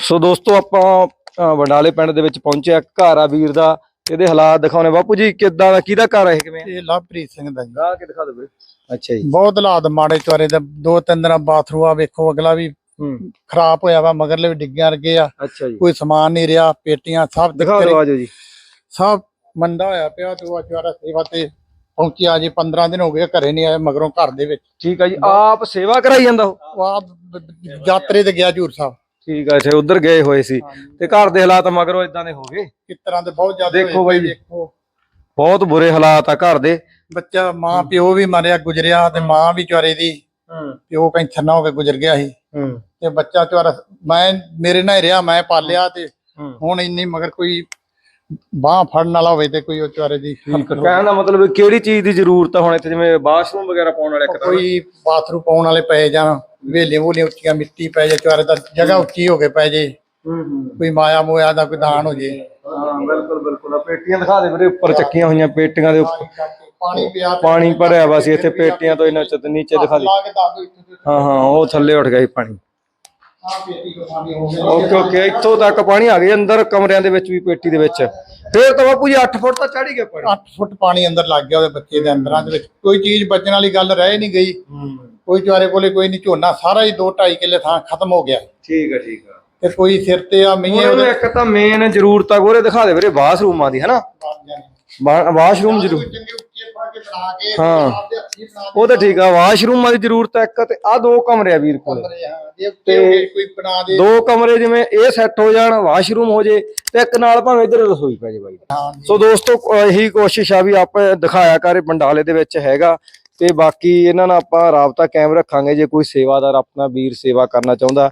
ਸੋ ਦੋਸਤੋ ਆਪਾਂ ਅ, ਬੰਡਾਲੇ ਪਿੰਡ ਦੇ ਵਿੱਚ ਪਹੁੰਚੇ ਆ ਘਰ ਆ ਵੀਰ ਦਾ। ਇਹਦੇ ਹਾਲਾਤ ਦਿਖਾਉਣੇ। ਬਾਪੂ ਜੀ ਕਿੱਦਾਂ ਦਾ ਕਿਹਦਾ ਘਰ ਹੈ ਕਿਵੇਂ ਇਹ ਲਵਪ੍ਰੀਤ ਸਿੰਘ ਦਾ ਜੀ। ਗਾ ਕੇ ਦਿਖਾ ਦਿਓ ਅੱਛਾ ਜੀ। ਬਹੁਤ ਹਾਲਾਤ ਮਾੜੇ ਚਵਾਰੇ ਦਾ। ਦੋ ਤਿੰਨ ਦਿਨਾਂ ਬਾਥਰੂਮ ਆ ਵੇਖੋ ਅਗਲਾ ਵੀ ਖਰਾਬ ਹੋਇਆ ਵਾ ਮਗਰਲੇ ਵੀ ਡਿੱਗਿਆ ਰਗੇ ਆ। ਕੋਈ ਸਮਾਨ ਨਹੀਂ ਰਿਹਾ ਪੇਟੀਆਂ ਸਭ ਦਿਖਾ ਦਿਓ ਆਜੋ ਜੀ। ਸਭ ਮੰਦਾ ਹੋਇਆ ਪਿਆ ਤੇ ਉਹ ਚਵਾਰਾ ਸੇਵਾ ਤੇ ਪਹੁੰਚਿਆ ਜੀ 15 ਦਿਨ ਹੋ ਗਏ ਘਰੇ ਨਹੀਂ ਆਇਆ ਮਗਰੋਂ ਘਰ ਦੇ ਵਿੱਚ। ਠੀਕ ਆ ਜੀ। ਆਪ ਸੇਵਾ ਕਰਾਈ ਜਾਂਦਾ ਉਹ? ਆਪ ਯਾਤਰੇ ਤੇ ਗਿਆ ਜੂਰ ਸਾਹਿਬ। ਠੀਕ ਆ ਇੱਥੇ ਉਧਰ ਗਏ ਹੋਏ ਸੀ। ਤੇ ਘਰ ਦੇ ਹਾਲਾਤ ਮਗਰੋਂ ਇਦਾਂ ਦੇ ਹੋ ਗਏ? ਕਿਸ ਤਰ੍ਹਾਂ ਦੇ? ਬਹੁਤ ਜ਼ਿਆਦਾ ਦੇਖੋ ਬਾਈ। ਜੀ। ਦੇਖੋ। ਬਹੁਤ ਬੁਰੇ ਹਾਲਾਤ ਆ ਘਰ ਦੇ। ਬੱਚਾ ਮਾਂ ਪਿਓ ਵੀ ਮਰਿਆ ਗੁਜਰਿਆ ਤੇ ਮਾਂ ਵੀ ਚਵਾਰੇ ਦੀ। ਹੂੰ। ਪਿਓ ਕੈਂਸਰ ਨਾ ਹੋ ਕੇ ਗੁਜਰ ਗਿਆ ਸੀ। ਹੂੰ। ਤੇ ਬੱਚਾ ਚਵਾਰਾ ਮੈਂ ਮੇਰੇ ਨਾਲ ਹੀ ਰਿਹਾ ਮੈਂ ਪਾਲਿਆ ਤੇ ਹੁਣ ਇੰਨੀ ਮਗਰ ਕੋਈ ਬਾਹ ਫੜਨ ਵਾਲਾ ਹੋਵੇ ਤੇ ਕੋਈ ਉਹ ਚਾਰੇ ਦੀ ਹਲਕ ਕਹਿਣ ਦਾ ਮਤਲਬ ਕਿਹੜੀ ਚੀਜ਼ ਦੀ ਜ਼ਰੂਰਤ ਆ ਹੁਣ ਇੱਥੇ? ਜਿਵੇਂ ਬਾਥਰੂਮ ਵਗੈਰਾ ਪਾਉਣ ਵਾਲੇ ਕੋਈ ਬਾਥਰੂਮ ਪਾਉਣ ਵਾਲੇ ਪਏ ਜਾਣ ਵੇਲੇ ਵੋਲੇ ਉੱਚੀਆਂ ਮਿੱਟੀ ਪੈ ਜਾ ਚਾਰੇ ਦਾ ਜਗ੍ਹਾ ਉੱਚੀ ਹੋ ਕੇ ਪੈ ਜੇ। ਹੂੰ ਹੂੰ। ਕੋਈ ਮਾਇਆ ਮੋਇਆ ਦਾ ਕੋਈ ਦਾਨ ਹੋ ਜੇ। ਹਾਂ ਬਿਲਕੁਲ ਬਿਲਕੁਲ। ਆ ਪੇਟੀਆਂ ਦਿਖਾ ਦੇ ਵੀਰੇ ਉੱਪਰ ਚੱਕੀਆਂ ਹੋਈਆਂ ਪੇਟੀਆਂ ਦੇ ਉੱਪਰ। ਪਾਣੀ ਪਿਆ ਪਾਣੀ ਭਰਿਆ ਵਾ ਸੀ ਇੱਥੇ ਪੇਟੀਆਂ ਤੋਂ ਇਹਨਾਂ ਚ ਨੀਚੇ ਦਿਖਾ ਦੇ ਲਾ ਕੇ ਦੱਸ ਦੋ ਇੱਥੇ ਹਾਂ ਹਾਂ ਉਹ ਥੱਲੇ ਉੱਠ ਗਿਆ ਸੀ ਪਾਣੀ। ਆ ਪੇਟੀ ਕੋ ਪਾਣੀ ਹੋ ਗਿਆ। ਓਕੇ ਓਕੇ ਇੱਥੋਂ ਤੱਕ ਪਾਣੀ ਆ ਗਿਆ ਅੰਦਰ ਕਮਰਿਆਂ ਦੇ ਵਿੱਚ ਵੀ ਪੇਟੀ ਦੇ ਵਿੱਚ। ਫੇਰ ਤਾਂ ਬਾਪੂ ਜੀ 8 ਫੁੱਟ ਤਾਂ ਚੜ ਹੀ ਗਿਆ ਪਾਣੀ। 8 ਫੁੱਟ ਪਾਣੀ ਅੰਦਰ ਲੱਗ ਗਿਆ ਉਹਦੇ ਬੱਚੇ ਦੇ ਅੰਦਰਾਂ ਦੇ ਵਿੱਚ। ਕੋਈ ਚੀਜ਼ ਬਚਣ ਵਾਲੀ ਗੱਲ ਰਹਿ ਨਹੀਂ ਗਈ। ਕੋਈ ਚਾਰੇ ਕੋਲੇ ਕੋਈ ਨਹੀਂ ਝੋਨਾ ਸਾਰਾ ਹੀ 2 2.5 ਕਿੱਲੇ ਥਾਂ ਖਤਮ ਹੋ ਗਿਆ। ਠੀਕ ਆ ਠੀਕ ਆ। ਤੇ ਕੋਈ ਸਿਰ ਤੇ ਆ ਉਹਨਾਂ ਨੂੰ ਇੱਕ ਤਾਂ ਮੇਨ ਜ਼ਰੂਰਤ ਆ ਗੋਰੇ ਦਿਖਾ ਦੇ ਵੀਰੇ ਬਾਥਰੂਮਾਂ ਦੀ ਹਨਾ? ਵਾਸ਼ਰੂਮ ਜ਼ਰੂਰ ਚੰਗੇ ਉੱਚੇ ਪਾ ਕੇ ਬਣਾ ਕੇ ਹਾਂ। ਆਪਦੇ ਹੱਥੀਂ ਬਣਾ ਉਹ ਤਾਂ ਠੀਕ ਆ ਵਾਸ਼ਰੂਮਾਂ ਦੀ ਜ਼ਰੂਰਤ ਆ ਇੱਕ ਤੇ ਆ ਦੋ ਕਮਰੇ ਆ ਵੀਰ ਕੋਲੇ। ਕੇ ਹਾਂ ਜੇ ਹੋਵੇ ਕੋਈ ਬਣਾ ਦੇ। ਦੋ ਕਮਰੇ ਜਿਵੇਂ ਇਹ ਸੈੱਟ ਹੋ ਜਾਣ ਵਾਸ਼ਰੂਮ ਹੋ ਜੇ ਤੇ ਇੱਕ ਨਾਲ ਭਾਵੇਂ ਇੱਧਰ ਰਸੋਈ ਪੈ ਜੇ ਬਾਈ। ਹਾਂ ਸੋ ਦੋਸਤੋ ਅਹ ਇਹੀ ਕੋਸ਼ਿਸ਼ ਆ ਵੀ ਆਪਾਂ ਦਿਖਾਇਆ ਕਰੇ ਬੰਡਾਲੇ ਦੇ ਵਿੱਚ ਹੈਗਾ। ਤੇ ਬਾਕੀ ਇਹਨਾਂ ਨਾਲ ਆਪਾਂ ਰਾਬਤਾ ਕਾਇਮ ਰੱਖਾਂਗੇ ਜੇ ਕੋਈ ਸੇਵਾਦਾਰ ਆਪਣਾ ਵੀਰ ਸੇਵਾ ਕਰਨਾ ਚਾਹੁੰਦਾ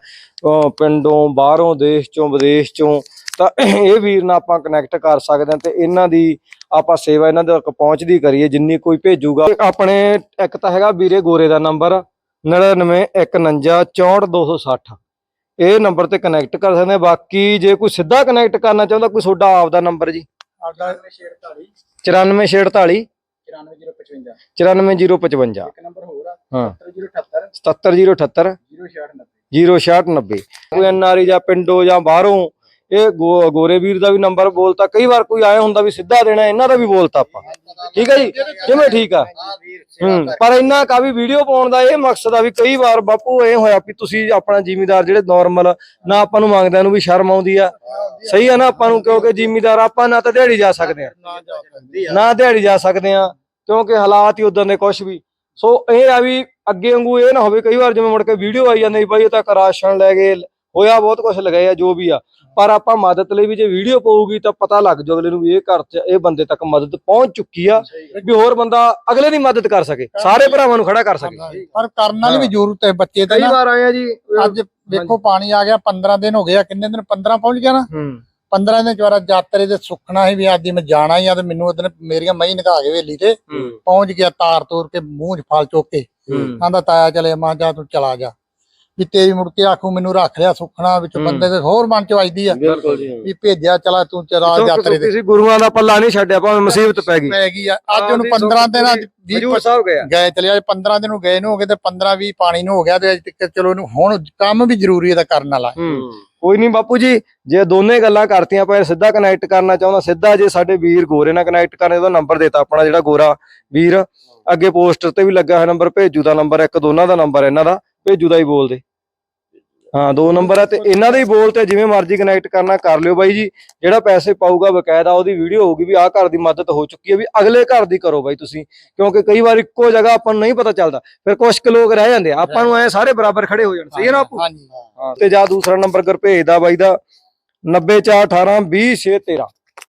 ਪਿੰਡੋਂ ਬਾਹਰੋਂ ਦੇਸ਼ ਚੋਂ ਵਿਦੇਸ਼ ਚੋਂ ਤਾਂ ਇਹ ਵੀਰ ਨਾਲ ਆਪਾਂ ਕਨੈਕਟ ਕਰ ਸਕਦੇ ਹਾਂ ਤੇ ਇਹਨਾਂ ਦੀ ਆਪਾਂ ਸੇਵਾ ਇਹਨਾਂ ਦੇ ਤੱਕ ਪਹੁੰਚਦੀ ਕਰੀਏ ਜਿੰਨੀ ਕੋਈ ਭੇਜੂਗਾ। ਆਪਣੇ ਇੱਕ ਤਾਂ ਹੈਗਾ ਵੀਰੇ ਗੋਰੇ ਦਾ ਨੰਬਰ 9919644260 ਇਹ ਨੰਬਰ ਤੇ ਕਨੈਕਟ ਕਰ ਸਕਦੇ ਹਾਂ। ਬਾਕੀ ਜੇ ਕੋਈ ਸਿੱਧਾ ਕਨੈਕਟ ਕਰਨਾ ਚਾਹੁੰਦਾ ਕੋਈ ਤੁਹਾਡਾ ਆਪਦਾ ਨੰਬਰ ਜੀ। ਆਪਦਾ 46 94648 94055 94055 ਇੱਕ ਨੰਬਰ ਹੋਰ ਆ ਹਾਂ। 7078 77078 0690 0690 ਕੋਈ ਐਨਆਰਈ ਜਾਂ ਪਿੰਡੋਂ ਜਾਂ ਬਾਹਰੋਂ ਇਹ ਗੋਰੇ ਵੀਰ ਦਾ ਵੀ ਨੰਬਰ ਬੋਲਤਾ, ਕਈ ਵਾਰ ਕੋਈ ਆਇਆ ਹੁੰਦਾ ਵੀ ਸਿੱਧਾ ਦੇਣਾ, ਇਹਨਾਂ ਦਾ ਵੀ ਬੋਲਤਾ ਆਪਾਂ। ਠੀਕ ਹੈ ਜੀ? ਕਿਵੇਂ ਠੀਕ ਆ। ਪਰ ਇੰਨਾ ਕਾ ਵੀ ਵੀਡੀਓ ਪਾਉਣ ਦਾ ਇਹ ਮਕਸਦ ਆ ਵੀ ਕਈ ਵਾਰ ਬਾਪੂ ਇਹ ਹੋਇਆ ਵੀ ਤੁਸੀਂ ਆਪਣਾ ਜ਼ਿਮੀਦਾਰ ਜਿਹੜੇ ਨਾਰਮਲ ਨਾ ਆਪਾਂ ਨੂੰ ਮੰਗਦਿਆਂ ਨੂੰ ਵੀ ਸ਼ਰਮ ਆਉਂਦੀ ਆ। ਸਹੀ ਆ ਨਾ ਆਪਾਂ ਨੂੰ, ਕਿਉਂਕਿ ਜ਼ਿਮੀਦਾਰ ਆਪਾਂ ਨਾ ਤਾਂ ਦਿਹਾੜੀ ਜਾ ਸਕਦੇ ਆ। ਨਾ ਆ ਨਾ ਦਿਹਾੜੀ ਜਾ ਸਕਦੇ ਆ, ਕਿਉਂਕਿ ਹਾਲਾਤ ਹੀ ਉਦਾਂ ਦੇ ਕੁਝ ਵੀ। ਸੋ ਇਹ ਆ ਵੀ ਅੱਗੇ ਵਾਂਗੂ ਇਹ ਨਾ ਹੋਵੇ, ਕਈ ਵਾਰ ਜਿਵੇਂ ਮੁੜ ਕੇ ਵੀਡੀਓ ਆਈ ਜਾਂਦੀ ਬਾਈ ਇਹ ਤਾਂ ਰਾਸ਼ਨ ਲੈ ਗਏ ਹੋਇਆ ਬਹੁਤ ਕੁਝ ਲਗਾਏ ਆ ਜੋ ਵੀ ਆ। ਪਰ ਆਪਾਂ ਮਦਦ ਲਈ ਵੀ ਜੇ ਵੀਡੀਓ ਪਾਊਗੀ ਤਾਂ ਪਤਾ ਲੱਗ ਜੂ ਅਗਲੇ ਨੂੰ ਵੀ ਇਹ ਘਰ 'ਚ ਇਹ ਬੰਦੇ ਤੱਕ ਮਦਦ ਪਹੁੰਚ ਚੁੱਕੀ ਆ ਵੀ ਹੋਰ ਬੰਦਾ ਅਗਲੇ ਦੀ ਮਦਦ ਕਰ ਸਕੇ। ਸਾਰੇ ਭਰਾਵਾਂ ਨੂੰ ਖੜਾ ਕਰ ਸਕੇ। ਪਰ ਕਰਨ ਵਾਲੀ ਵੀ ਜ਼ਰੂਰਤ ਹੈ ਬੱਚੇ ਤੇ ਕਈ ਵਾਰ ਆਏ ਆ ਜੀ। ਅੱਜ ਵੇਖੋ ਪਾਣੀ ਆ ਗਿਆ 15 ਦਿਨ ਹੋ ਗਏ ਆ ਕਿੰਨੇ ਦਿਨ? 15 ਪਹੁੰਚ ਗਿਆ ਨਾ? ਹੂੰ। 15 ਦਿਨ ਚਵਾਰਾ ਯਾਤਰੇ ਤੇ ਸੁੱਖਣਾ ਸੀ ਵੀ ਅੱਜ ਮੈਂ ਜਾਣਾ ਹੀ ਆ ਤੇ ਮੈਨੂੰ ਉਹਦਨ ਮੇਰੀਆਂ ਮਈ ਨਗਾ ਕੇ ਵੇਲੀ ਤੇ ਪਹੁੰਚ ਗਿਆ ਤਾਰ ਤੋਰ ਕੇ ਮੂੰਹ 'ਚ ਫਲ ਚੁੱਕ ਕੇ। ਹੂੰ। ਆਂਦਾ ਤਾਇਆ ਚਲੇ ਮਾਂ ਜਾ ਤੂੰ ਚਲਾ ਜਾ। ਵੀ ਤੇਰੀ ਮੁੜ ਕੇ ਆਖੂ ਮੈਨੂੰ ਰੱਖ ਲਿਆ ਸੁੱਖਣਾ ਵਿੱਚ ਹੂੰ। ਬੰਦੇ ਦੇ ਹੋਰ ਮਨ ਚ ਵੱਜਦੀ ਆ। ਬਿਲਕੁਲ ਜੀ। ਵੀ ਭੇਜਿਆ ਚਲਾ ਤੂੰ ਚਲਾ ਯਾਤਰੇ ਤੇ। ਕਿਸੇ ਗੁਰੂਆਂ ਦਾ ਪੱਲਾ ਨਹੀਂ ਛੱਡਿਆ ਭਾਵੇਂ ਮੁਸੀਬਤ ਪੈ ਗਈ। ਪੈ ਗਈ ਆ। ਅੱਜ ਉਹਨੂੰ 15 ਦਿਨ ਅੱਜ 20 ਹਜੂਰ ਸਾਹਿਬ ਗਿਆ। ਗਏ ਚਲੇ ਅੱਜ 15 ਦਿਨ ਨੂੰ ਗਏ ਨੂੰ ਹੋ ਗਏ ਤੇ 15 20 ਪਾਣੀ ਨੂੰ ਹੋ ਗਿਆ ਤੇ ਅੱਜ ਤੱਕ ਚਲੋ ਇਹਨੂੰ ਹੁਣ ਕੰਮ ਵੀ ਜ਼ਰੂਰੀ ਇਹਦਾ ਕਰਨ ਵਾਲਾ। ਹੂੰ। ਕੋਈ ਨਹੀਂ ਬਾਪੂ ਜੀ ਜੇ ਦੋਨੇ ਗੱਲਾਂ ਕਰਤੀਆਂ ਪਰ ਸਿੱਧਾ ਕਨੈਕਟ ਕਰਨਾ ਚਾਹੁੰਦਾ ਸਿੱਧਾ ਜੇ ਸਾਡੇ ਵੀਰ ਗੋਰੇ ਨਾਲ ਕਨੈਕਟ ਕਰਨੇ ਉਹਦਾ ਨੰਬਰ ਦੇਤਾ ਆਪਣਾ ਜਿਹੜਾ ਗੋਰਾ ਵੀਰ। ਅੱਗੇ ਪੋਸਟਰ ਤੇ ਵੀ ਲੱਗਾ ਹੋਇਆ ਨੰਬਰ ਭੇਜੂ ਦਾ ਨੰਬਰ ਇੱਕ ਦੋਨਾਂ ਦਾ ਨੰਬਰ ਇਹਨਾਂ ਦਾ ਭੇਜੂ ਦਾ ਹੀ ਬੋਲਦੇ। ਹਾਂ ਦੋ ਨੰਬਰ ਆ ਤੇ ਇਹਨਾਂ ਦੇ ਹੀ ਬੋਲ ਤੇ ਜਿਵੇਂ ਮਰਜ਼ੀ ਕਨੈਕਟ ਕਰਨਾ ਕਰ ਲਿਓ ਬਾਈ ਜੀ। ਜਿਹੜਾ ਪੈਸੇ ਪਾਊਗਾ ਬਕਾਇਦਾ ਉਹਦੀ ਵੀਡੀਓ ਹੋਊਗੀ ਵੀ ਆਹ ਘਰ ਦੀ ਮਦਦ ਹੋ ਚੁੱਕੀ ਹੈ ਵੀ ਅਗਲੇ ਘਰ ਦੀ ਕਰੋ ਬਾਈ ਤੁਸੀਂ। ਕਿਉਂਕਿ ਕਈ ਵਾਰ ਇੱਕੋ ਜਗ੍ਹਾ ਆਪਾਂ ਨੂੰ ਨਹੀਂ ਪਤਾ ਚੱਲਦਾ। ਫਿਰ ਕੁਝ ਕੁ ਲੋਕ ਰਹਿ ਜਾਂਦੇ ਆ। ਆਪਾਂ ਨੂੰ ਐ ਸਾਰੇ ਬਰਾਬਰ ਖੜੇ ਹੋ ਜਾਣ। ਸਹੀ ਹੈ ਨਾ ਹਾਂ। ਤੇ ਜਾਂ ਦੂਸਰਾ ਨੰਬਰ ਕਰ ਭੇਜਦਾ ਬਾਈ ਦਾ। 90418 20613